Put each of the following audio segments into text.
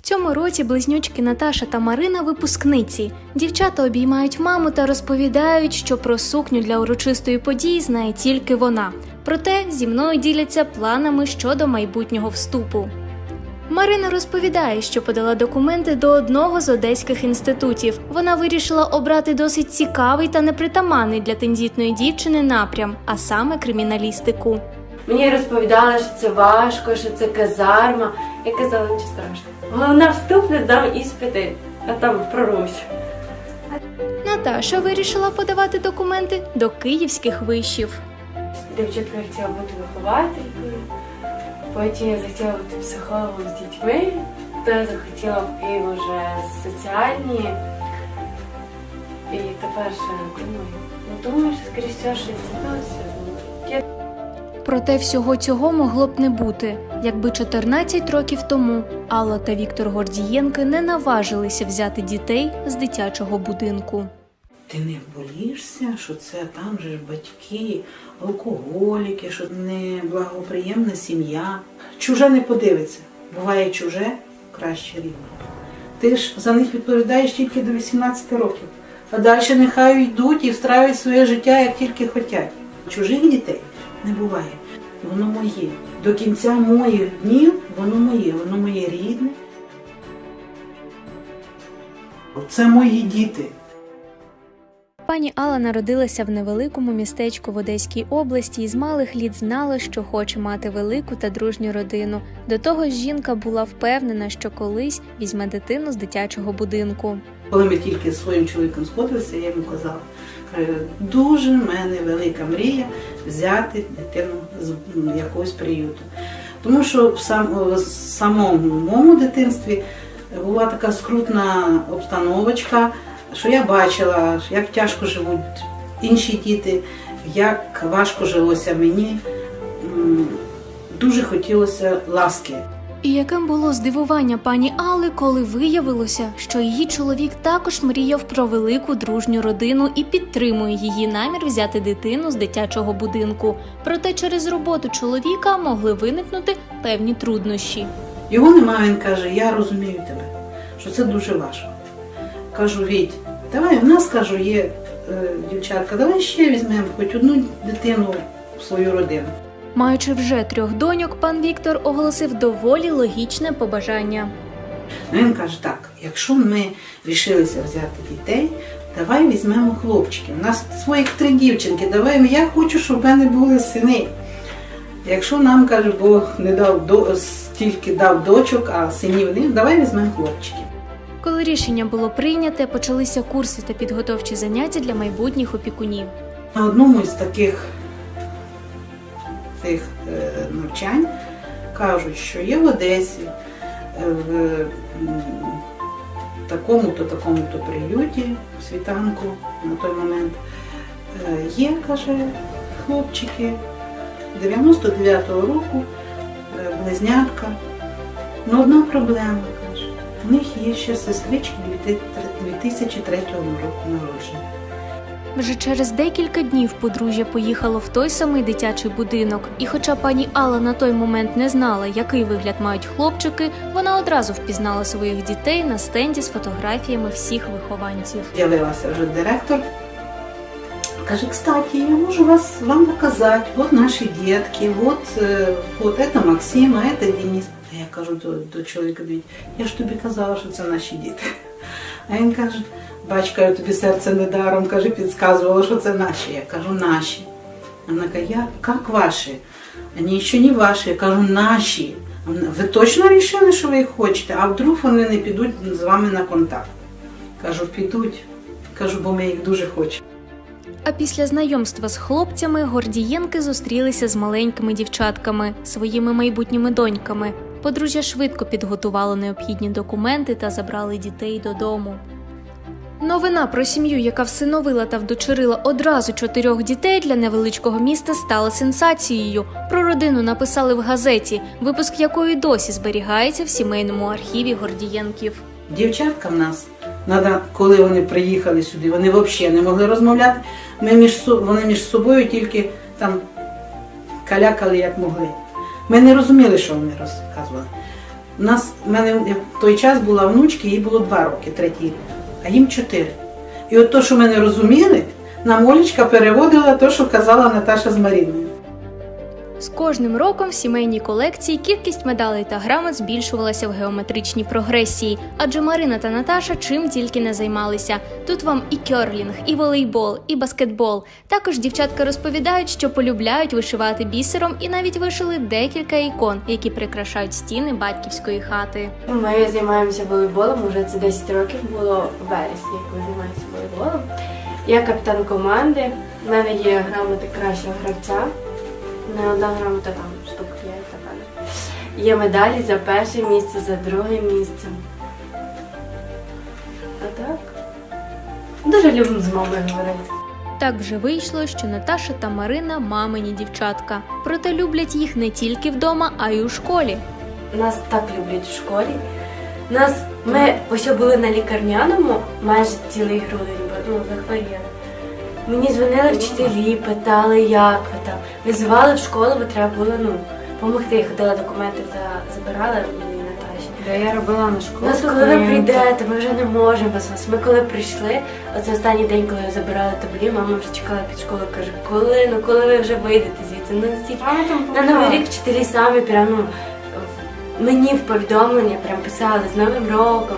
В цьому році близнючки Наташа та Марина випускниці. Дівчата обіймають маму та розповідають, що про сукню для урочистої події знає тільки вона. Проте зі мною діляться планами щодо майбутнього вступу. Марина розповідає, що подала документи до одного з одеських інститутів. Вона вирішила обрати досить цікавий та непритаманний для тендітної дівчини напрям, а саме криміналістику. Мені розповідали, що це важко, що це казарма. Я казала, нічого страшного. Головне вступлю, здам іспити, а там прорвусь. Наташа вирішила подавати документи до київських вишів. Дівчатка хотіла бути вихователькою, потім я захотіла бути психологом з дітьми, то я захотіла в Київ вже соціальні. І тепер ще думаю. Ну думаю, що скоріше всього, що інститут. Проте всього цього могло б не бути, якби 14 років тому Алла та Віктор Гордієнки не наважилися взяти дітей з дитячого будинку. Ти не боїшся, що це там же ж батьки, алкоголіки, що неблагоприємна сім'я. Чуже не подивиться. Буває чуже краще рідне. Ти ж за них відповідаєш тільки до 18 років. А далі нехай йдуть і встраюють своє життя, як тільки хочуть. Чужих дітей не буває. Воно моє. До кінця моїх днів воно моє, воно моє рідне. Це мої діти. Пані Алла народилася в невеликому містечку в Одеській області і з малих літ знала, що хоче мати велику та дружню родину. До того ж, жінка була впевнена, що колись візьме дитину з дитячого будинку. Коли ми тільки з своїм чоловіком сходилися, я йому казала, дуже в мене велика мрія взяти дитину з якогось приюту. Тому що в самому моєму дитинстві була така скрутна обстановочка, що я бачила, як тяжко живуть інші діти, як важко жилося мені. Дуже хотілося ласки. І яким було здивування пані Алли, коли виявилося, що її чоловік також мріяв про велику дружню родину і підтримує її намір взяти дитину з дитячого будинку. Проте через роботу чоловіка могли виникнути певні труднощі. Його немає, він каже, я розумію тебе, що це дуже важко. Кажу, Віть, давай, в нас кажу, є е, дівчатка, давай ще візьмемо хоч одну дитину в свою родину. Маючи вже трьох доньок, пан Віктор оголосив доволі логічне побажання. Ну, він каже, так, якщо ми рішилися взяти дітей, давай візьмемо хлопчиків. У нас своїх три дівчинки, давай я хочу, щоб в мене були сини. Якщо нам каже, Бог не дав до стільки дав дочок, а синів не, давай візьмемо хлопчиків. Коли рішення було прийняте, почалися курси та підготовчі заняття для майбутніх опікунів. На одному із таких цих е, навчань кажуть, що є в Одесі е, в такому-то, такому-то приюті в світанку на той момент. е, Є, каже, хлопчики 99-го року, близнятка. Ну, одна проблема, каже. У них є ще сестрички 2003 року народження. Вже через декілька днів подружжя поїхало в той самий дитячий будинок, і хоча пані Алла на той момент не знала, який вигляд мають хлопчики, вона одразу впізнала своїх дітей на стенді з фотографіями всіх вихованців. З'явилася вже директор. Каже, кстати, я можу вас вам показати, от наші дітки, от, е, от це Максим, а це Денис. А я кажу до, до чоловіка, я ж тобі казала, що це наші діти. А він каже, бачка, я тобі серце недаром, каже, підказувала, що це наші. Я кажу, наші. Вона каже, я, як ваші? Вони ще не ваші, я кажу, наші. Ви точно вирішили, що ви їх хочете? А вдруг вони не підуть з вами на контакт? Кажу, підуть. Кажу, бо ми їх дуже хочемо. А після знайомства з хлопцями гордієнки зустрілися з маленькими дівчатками, своїми майбутніми доньками. Подружжя швидко підготувало необхідні документи та забрали дітей додому. Новина про сім'ю, яка всиновила та вдочерила одразу чотирьох дітей для невеличкого міста, стала сенсацією. Про родину написали в газеті, випуск якої досі зберігається в сімейному архіві Гордієнків. Дівчатка в нас, коли вони приїхали сюди, вони взагалі не могли розмовляти. Ми між, вони між собою тільки там калякали як могли. Ми не розуміли, що вони розказували. У нас в мене в той час була внучка, їй було два роки, третій рік, а їм чотири. І от то, що ми не розуміли, нам Олічка переводила те, що казала Наташа з Маріною. З кожним роком в сімейній колекції кількість медалей та грамот збільшувалася в геометричній прогресії, адже Марина та Наташа чим тільки не займалися. Тут вам і кьорлінг, і волейбол, і баскетбол. Також дівчатка розповідають, що полюбляють вишивати бісером і навіть вишили декілька ікон, які прикрашають стіни батьківської хати. Ми займаємося волейболом, вже це 10 років було в вересні, як ми займаємося волейболом. Я капітан команди, в мене є грамоти кращого гравця. Не одна грамота там штук 5 така. Є медалі за перше місце, за друге місце. А так? Дуже любимо з мамою говорити. Так вже вийшло, що Наташа та Марина мамині дівчатка. Проте люблять їх не тільки вдома, а й у школі. Нас так люблять в школі. Нас ми ось були на лікарняному майже цілий грудень, бо ну, захворіли. Мені дзвонили вчителі, питали, як ви там. Визивали в школу, бо треба було ну, допомогти. Я ходила документи та забирала мені Наташі. Да, я робила на школу. Нас, коли ви прийдете, ми вже не можемо без вас. Ми коли прийшли, оце останній день, коли я забирала таблі, мама вже чекала під школою, каже, коли, ну коли ви вже вийдете звідси? Ну, там на новий рік вчителі самі прям ну, мені в повідомлення прям писали з Новим роком.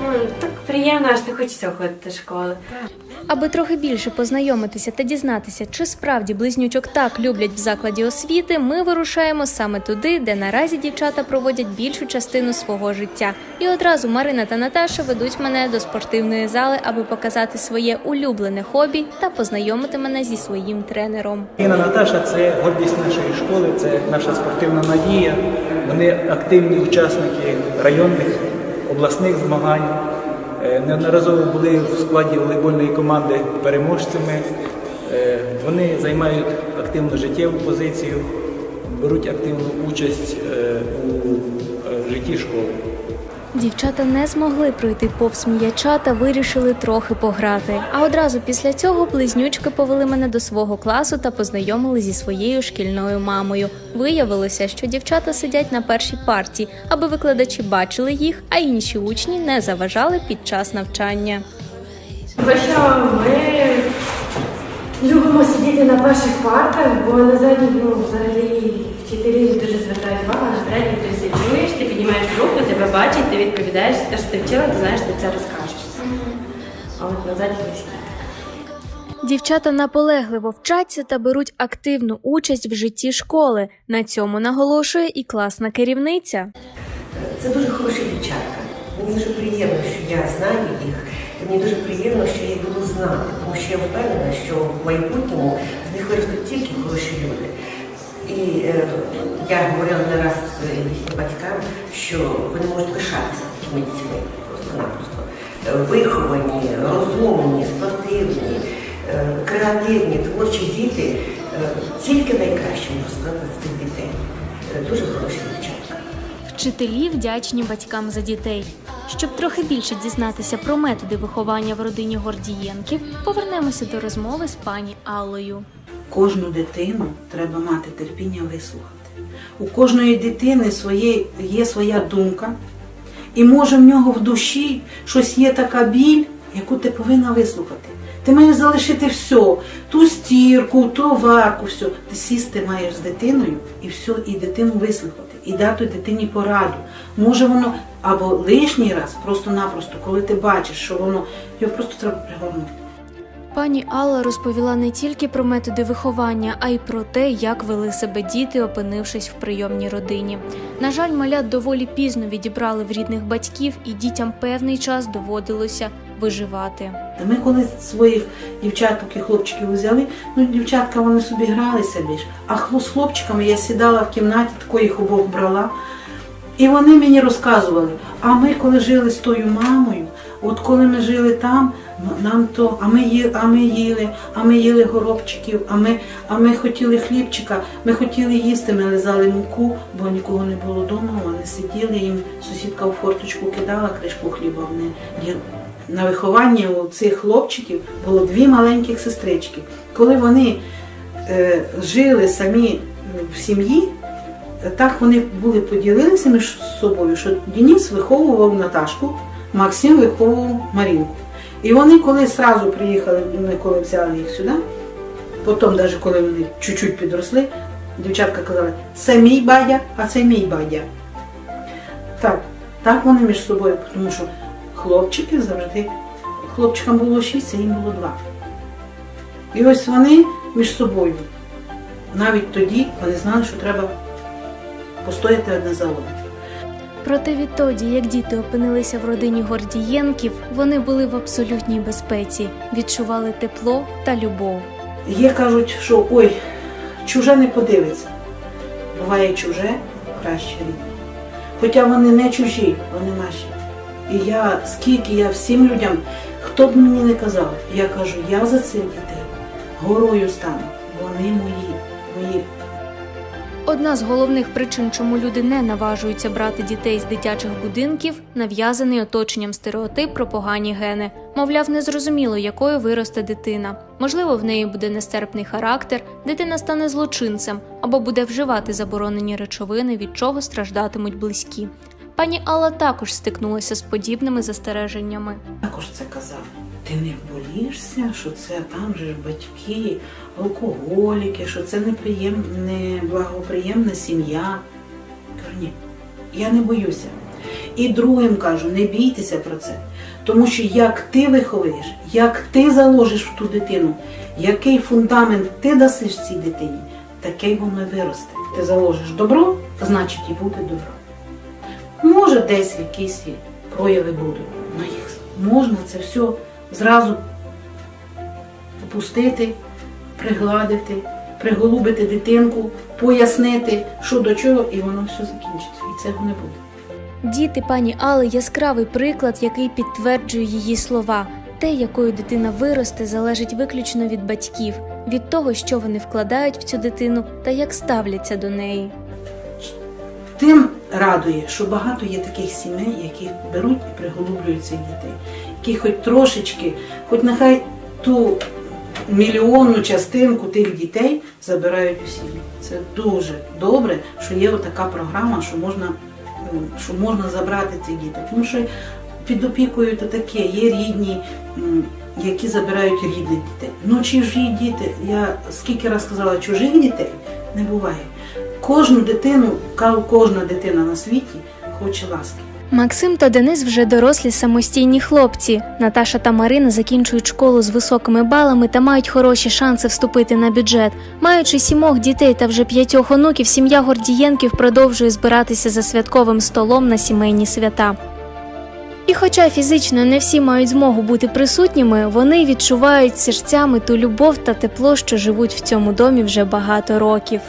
Ну, так приємно, аж не хочеться ходити до школи. Аби трохи більше познайомитися та дізнатися, чи справді близнючок так люблять в закладі освіти, ми вирушаємо саме туди, де наразі дівчата проводять більшу частину свого життя. І одразу Марина та Наташа ведуть мене до спортивної зали, аби показати своє улюблене хобі та познайомити мене зі своїм тренером. Інна Наташа це гордість нашої школи, це наша спортивна надія. Вони активні учасники районних обласних змагань. Е, Неодноразово були в складі волейбольної команди переможцями. Е, Вони займають активну життєву позицію, беруть активну участь е, у житті школи. Дівчата не змогли пройти повз м'яча та вирішили трохи пограти. А одразу після цього близнючки повели мене до свого класу та познайомили зі своєю шкільною мамою. Виявилося, що дівчата сидять на першій парті, аби викладачі бачили їх, а інші учні не заважали під час навчання. За що ми любимо сидіти на перших партах, бо на задніх ну, взагалі вчителі дуже звертають увагу, на передніх ти все чуєш, ти піднімаєш руку, тебе бачать, ти відповідаєш, те, що ти вчила, ти знаєш, ти це розкажеш. А от на задніх не. Дівчата наполегливо вчаться та беруть активну участь в житті школи. На цьому наголошує і класна керівниця. Це дуже хороші дівчатка. Мені дуже приємно, що я знаю їх. І мені дуже приємно, що я їх буду знати, тому що я впевнена, що в майбутньому з них виростуть тільки хороші люди. І е, я говорила не раз їхнім батькам, що вони можуть пишатися такими дітьми просто-напросто. Виховані, розумні, спортивні, е, креативні, творчі діти. Е, Тільки найкраще можу сказати з цих дітей. Е, Дуже хороші дівчатка. Вчителі вдячні батькам за дітей. Щоб трохи більше дізнатися про методи виховання в родині Гордієнків, повернемося до розмови з пані Аллою. Кожну дитину треба мати терпіння вислухати. У кожної дитини своє, є своя думка, і може в нього в душі щось є така біль, яку ти повинна вислухати. Ти маєш залишити все, ту стірку, ту варку, все. Ти сісти маєш з дитиною і все, і дитину вислухати, і дати дитині пораду. Може воно або лишній раз, просто-напросто, коли ти бачиш, що воно його просто треба пригорнути. Пані Алла розповіла не тільки про методи виховання, а й про те, як вели себе діти, опинившись в прийомній родині. На жаль, малят доволі пізно відібрали в рідних батьків, і дітям певний час доводилося виживати. Ми коли своїх дівчаток і хлопчиків взяли, ну дівчатка вони собі гралися більш. А з хлопчиками я сідала в кімнаті, тако їх обох брала. І вони мені розказували, а ми коли жили з тою мамою, от коли ми жили там, нам то, а ми їли, а ми їли, а ми їли горобчиків, а ми, а ми хотіли хлібчика, ми хотіли їсти, ми лизали муку, бо нікого не було вдома, вони сиділи, їм сусідка в форточку кидала кришку хліба, вони їли. На вихованні у цих хлопчиків було дві маленьких сестрички. Коли вони е, жили самі в сім'ї, так вони були поділилися між собою, що Денис виховував Наташку, Максим виховував Марінку. І вони, коли сразу приїхали, ми коли взяли їх сюди, потім, навіть коли вони чуть-чуть підросли, дівчатка казали, це мій бадя, а це мій бадя. Так, так вони між собою, тому що хлопчики завжди, хлопчикам було шість, а їм було два. І ось вони між собою. Навіть тоді вони знали, що треба постояти одне за одним. Проте відтоді, як діти опинилися в родині Гордієнків, вони були в абсолютній безпеці, відчували тепло та любов. Є кажуть, що ой, чуже не подивиться. Буває чуже, краще рідне. Хоча вони не чужі, вони наші. І я, скільки я всім людям, хто б мені не казав, я кажу, я за цих дітей горою стану. Вони мої, мої. Одна з головних причин, чому люди не наважуються брати дітей з дитячих будинків, нав'язаний оточенням стереотип про погані гени. Мовляв, незрозуміло, якою виросте дитина. Можливо, в неї буде нестерпний характер, дитина стане злочинцем або буде вживати заборонені речовини, від чого страждатимуть близькі. Пані Алла також стикнулася з подібними застереженнями. Також це казав. Ти не болішся, що це там же батьки, алкоголіки, що це неприєм... неблагоприємна сім'я. Кажу, ні, я не боюся. І другим кажу, не бійтеся про це. Тому що як ти виховуєш, як ти заложиш в ту дитину, який фундамент ти дасиш цій дитині, таке воно виросте. Ти заложиш добро, значить і буде добро. Може, десь якісь прояви будуть, але їх можна це все зразу опустити, пригладити, приголубити дитинку, пояснити, що до чого, і воно все закінчиться. І цього не буде. Діти пані Алли яскравий приклад, який підтверджує її слова. Те, якою дитина виросте, залежить виключно від батьків, від того, що вони вкладають в цю дитину та як ставляться до неї. Тим радує, що багато є таких сімей, які беруть і приголублюють цих дітей, які хоч трошечки, хоч нехай ту мільйонну частинку тих дітей забирають у сім'ї. Це дуже добре, що є така програма, що можна, що можна забрати цих дітей. Тому що під опікою то таке, є рідні, які забирають рідних дітей. Ну чужі діти, я скільки раз сказала, чужих дітей не буває. Кожну дитину, кожна дитина на світі хоче ласки. Максим та Денис вже дорослі самостійні хлопці. Наташа та Марина закінчують школу з високими балами та мають хороші шанси вступити на бюджет. Маючи сімох дітей та вже п'ятьох онуків, сім'я Гордієнків продовжує збиратися за святковим столом на сімейні свята. І хоча фізично не всі мають змогу бути присутніми, вони відчувають серцями ту любов та тепло, що живуть в цьому домі вже багато років.